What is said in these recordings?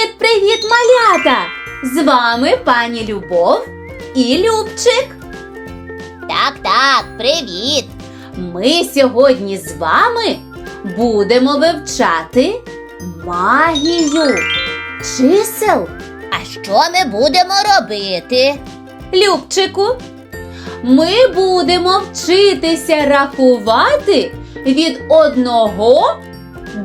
Привіт, малята! З вами пані Любов і Любчик. Так, так, привіт. Ми сьогодні з вами будемо вивчати магію чисел. А що ми будемо робити? Любчику, ми будемо вчитися рахувати від 1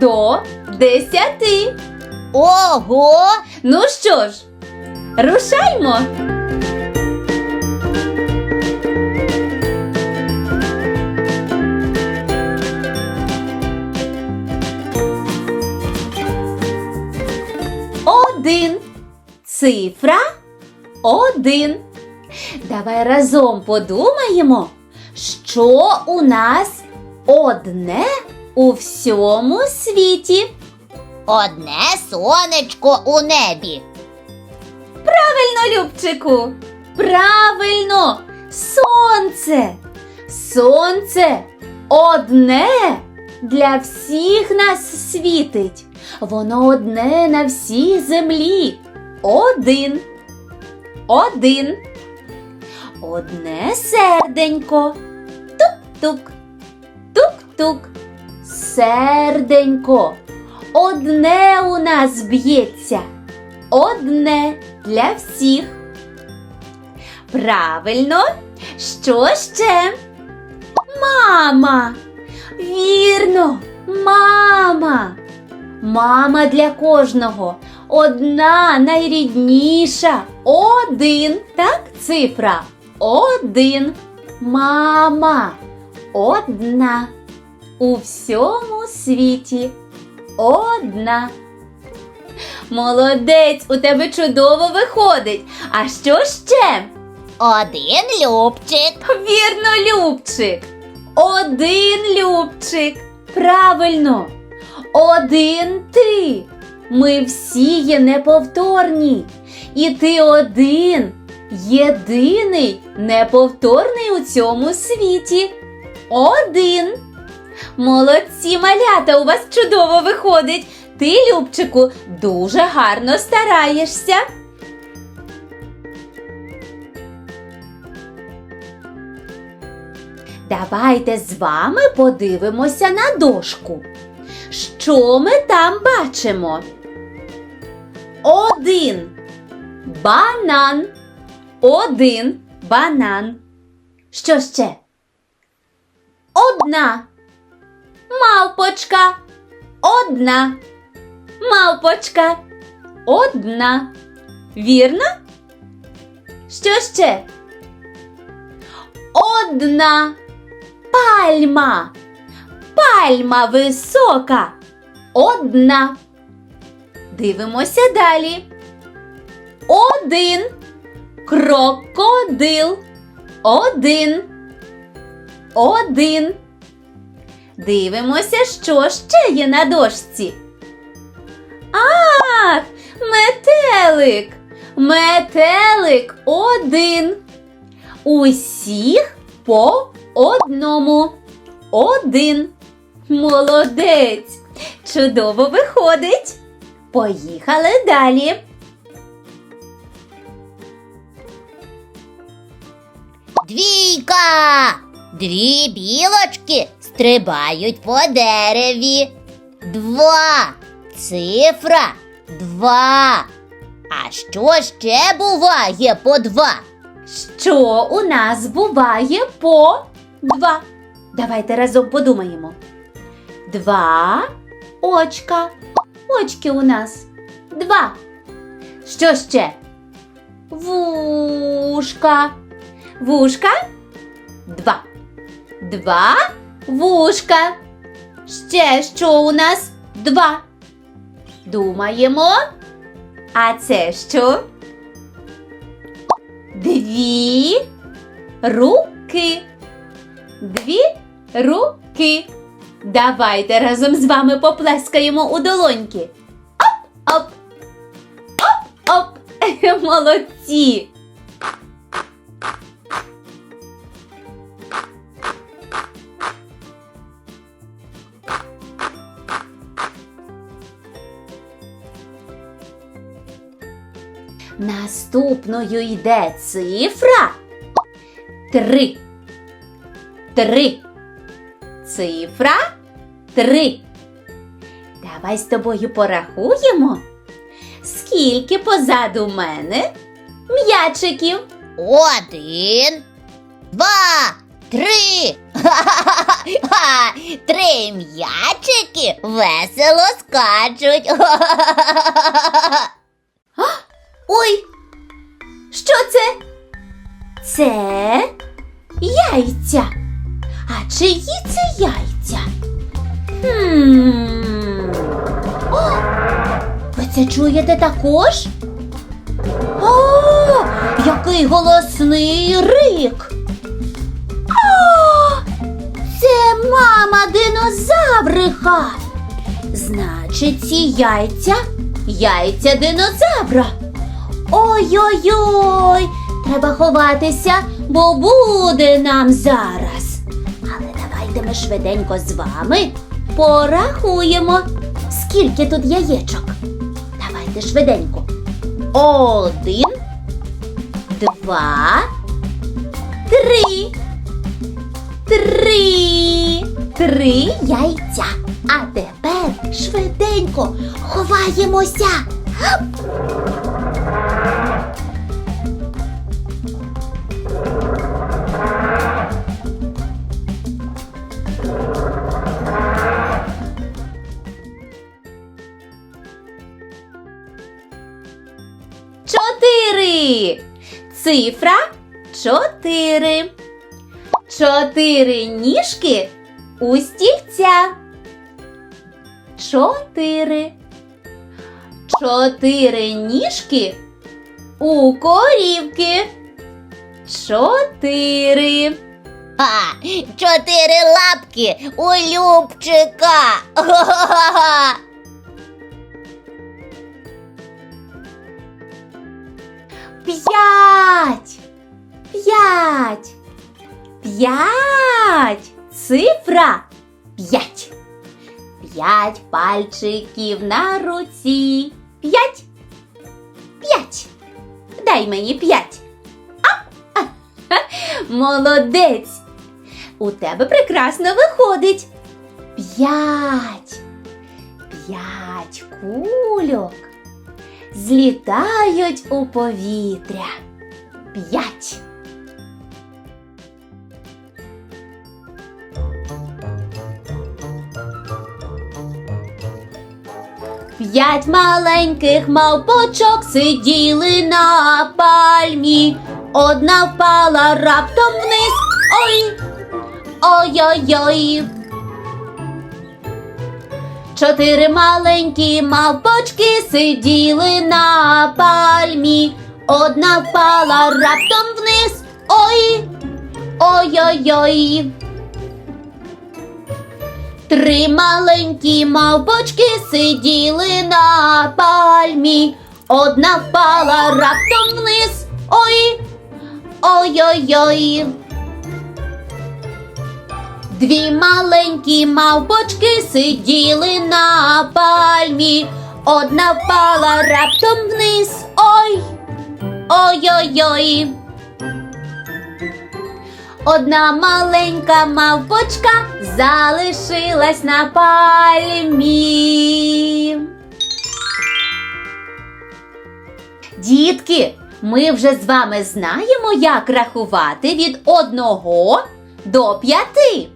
до 10. Ого! Ну що ж, рушаймо. Один. Цифра один. Давай разом подумаємо, що у нас одне у всьому світі. Одне сонечко у небі. Правильно, Любчику. Правильно, сонце. Сонце одне для всіх нас світить. Воно одне на всій землі. Один. Один. Одне серденько. Тук-тук. Тук-тук. Серденько. Одне у нас б'ється. Одне для всіх. Правильно. Що ще? Мама. Вірно, мама. Мама для кожного. Одна найрідніша. Один. Так, цифра. Один. Мама. Одна. У всьому світі. Одна. Молодець, у тебе чудово виходить. А що ще? Один любчик. Вірно, Любчик. Один Любчик. Правильно. Один ти. Ми всі є неповторні. І ти один, єдиний, неповторний у цьому світі. Один. Молодці, малята, у вас чудово виходить. Ти, Любчику, дуже гарно стараєшся. Давайте з вами подивимося на дошку. Що ми там бачимо? Один банан. Один банан. Що ще? Одна мавпочка. Одна мавпочка. Одна. Вірно? Що ще? Одна пальма. Пальма висока. Одна. Дивимося далі. Один крокодил. Один. Один. Дивимося, що ще є на дошці. Ах, метелик. Метелик один. Усіх по одному. Один. Молодець. Чудово виходить. Поїхали далі. Двійка. Дві білочки стрибають по дереві. Два. Цифра два. А що ще буває по два? Що у нас буває по два? Давайте разом подумаємо. Два очка. Очки у нас. Два. Що ще? Вушка. Вушка. Два. Два вушка. Ще що у нас? Два. Думаємо. А це що? Дві руки. Дві руки. Давайте разом з вами поплескаємо у долоньки. Оп, оп. Оп, оп. Молодці. Наступною йде цифра три. Три. Цифра три. Давай з тобою порахуємо, скільки позаду мене м'ячиків. Один, два, три. Ха-ха-ха! Три м'ячики весело скачуть. Ой, що це? Це яйця. А чиї це яйця? Хм. О, ви це чуєте також? О, який голосний рик. О, це мама динозавриха. Значить, ці яйця яйця динозавра. Ой-ой-ой, треба ховатися, бо буде нам зараз. Але давайте ми швиденько з вами порахуємо, скільки тут яєчок. Давайте швиденько. Один, два, три. Три. Три яйця. А тепер швиденько ховаємося. Цифра чотири. Чотири ніжки у стільця. Чотири. Чотири ніжки у корівки. Чотири. Ха, чотири лапки у Любчика. Ха-ха-ха! П'ять. П'ять. П'ять. Цифра п'ять. П'ять пальчиків на руці. П'ять. П'ять. Дай мені п'ять. А! Молодець. У тебе прекрасно виходить. П'ять. П'ять кульок злітають у повітря. П'ять. П'ять маленьких мавпочок сиділи на пальмі. Одна впала раптом вниз. Ой! Ой-ой-ой. Чотири маленькі мавпочки сиділи на пальмі. Одна впала раптом вниз. Ой! Ой-ой-ой. Три маленькі мавпочки сиділи на пальмі. Одна впала раптом вниз. Ой! Ой-ой-ой. Дві маленькі мавпочки сиділи на пальмі. Одна впала раптом вниз. Ой! Ой-ой-ой. Одна маленька мавпочка залишилась на пальмі. Дітки, ми вже з вами знаємо, як рахувати від одного до п'яти.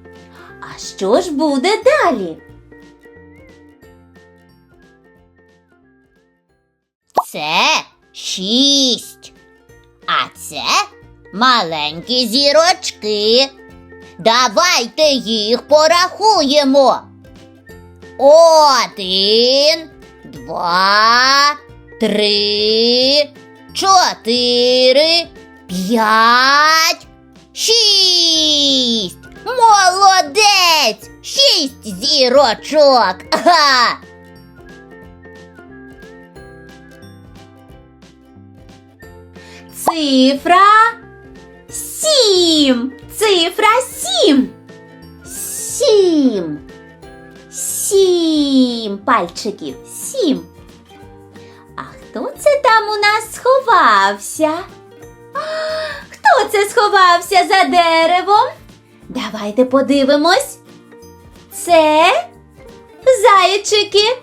Що ж буде далі? Це шість. А це маленькі зірочки. Давайте їх порахуємо. Один, два, три, чотири, п'ять, шість. Молодець! Шість зірочок. Ага. Цифра сім. Цифра сім. Сім. Сім пальчиків. Сім. А хто це там у нас сховався? Хто це сховався за деревом? Давайте подивимось. Це зайчики.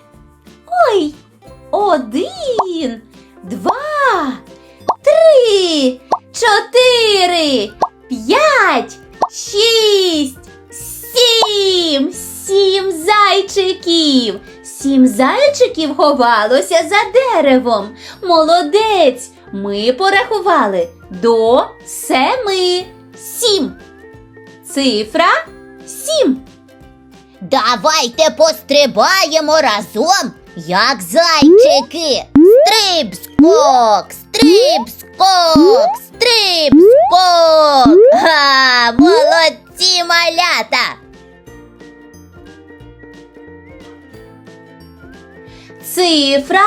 Ой, один, два, три, чотири, п'ять, шість, сім. Сім зайчиків. Сім зайчиків ховалося за деревом. Молодець. Ми порахували до семи. Сім. Цифра сім. Давайте пострибаємо разом, як зайчики. Стриб скок, стриб скок, стриб скок. Га, молодці малята. Цифра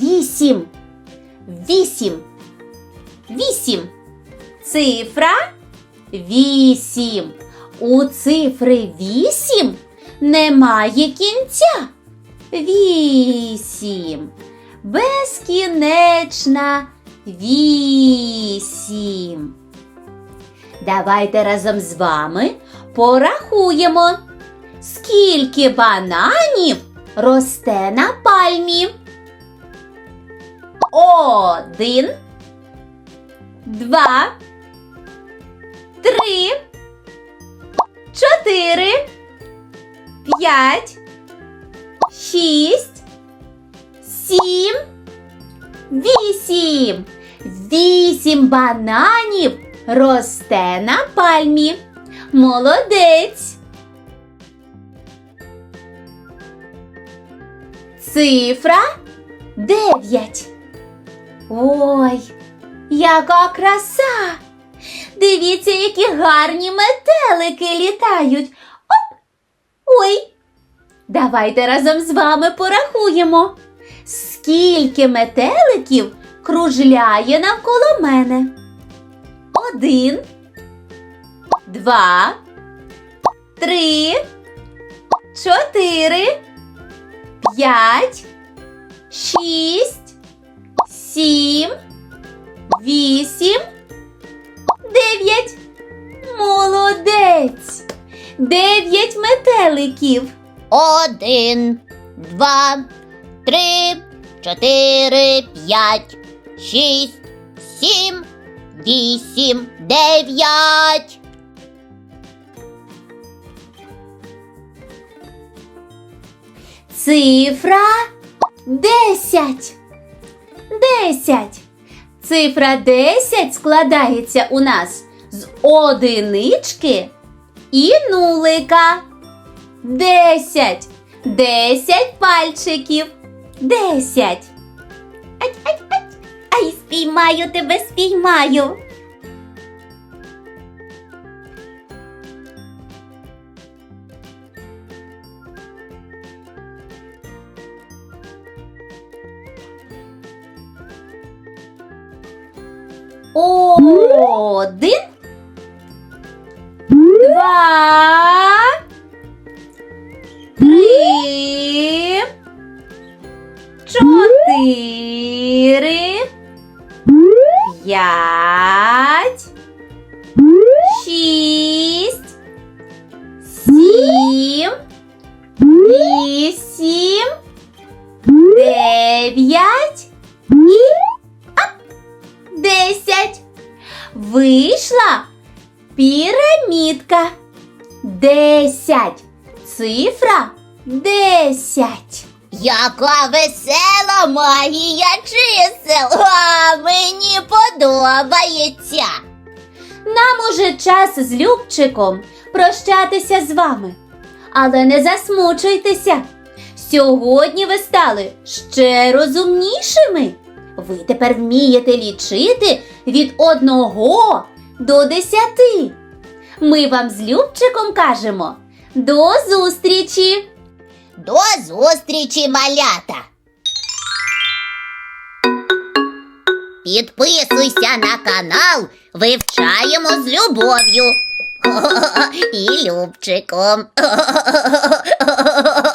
вісім. Вісім. Вісім. Цифра вісім. У цифри вісім немає кінця. Вісім. Безкінечна вісім. Давайте разом з вами порахуємо, скільки бананів росте на пальмі. Один, два, три, чотири, п'ять, шість, сім, вісім. Вісім бананів росте на пальмі. Молодець. Цифра дев'ять. Ой, яка краса! Дивіться, які гарні метелики літають. Оп! Ой! Давайте разом з вами порахуємо, скільки метеликів кружляє навколо мене. Один, два, три, чотири, п'ять, шість, сім, вісім, дев'ять. Молодець! Дев'ять метеликів. Один, два, три, чотири, п'ять, шість, сім, вісім, дев'ять. Цифра десять. Десять. Цифра десять складається у нас з одинички і нулика. Десять. Десять пальчиків. Десять. Ай, ай, ай. Ай, спіймаю тебе, спіймаю. Один, два, Вийшла пірамідка. Десять. Цифра десять. Яка весела магія чисел! А, мені подобається. Нам уже час з Любчиком прощатися з вами. Але не засмучуйтеся. Сьогодні ви стали ще розумнішими. Ви тепер вмієте лічити від одного до десяти. Ми вам з Любчиком кажемо до зустрічі! До зустрічі, малята! Підписуйся на канал, вивчаємо з любов'ю. І Любчиком.